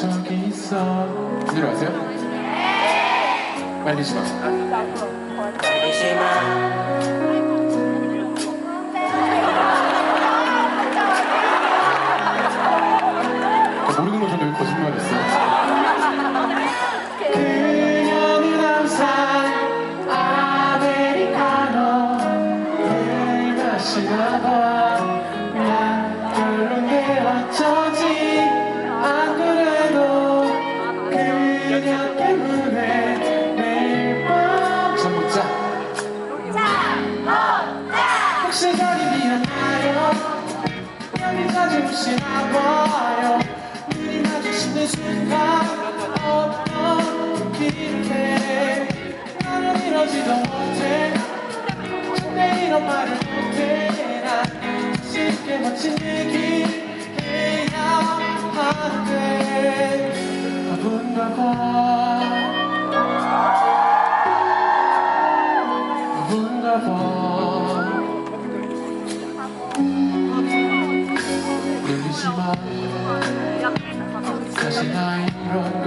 저기 있어. 제대로 아세요? 말리지 마 말리지 마 모르는 걸 저는 거짓말했어요. 시간 봐, 난 별로게 어쩌지 시 자리 비었나요? 여기 자주 오시나 봐요. 눈이 마주치는 순간 어떤 길해 나는 이러지도 못해? 근데 이런 말을 못해 난 쉽게 멋진 얘기 해야 하는데. 바쁜가 봐 바쁜가 봐 사실 나 이런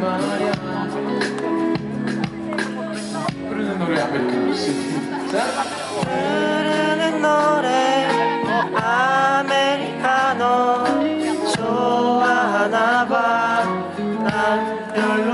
말야 부르는 부르는 노래. 아메리카노 좋아하나봐. 난 별론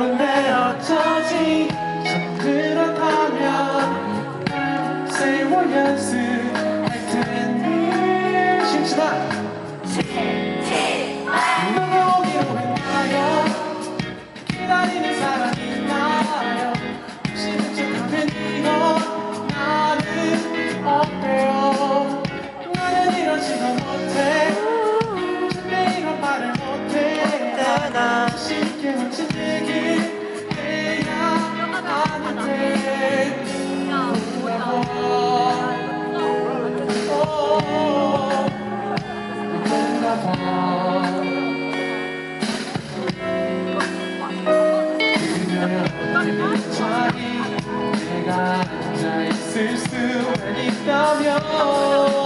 그녀의 자리 내가 앉아있을 수만 있다면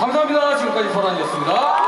감사합니다. 지금까지 서란이었습니다.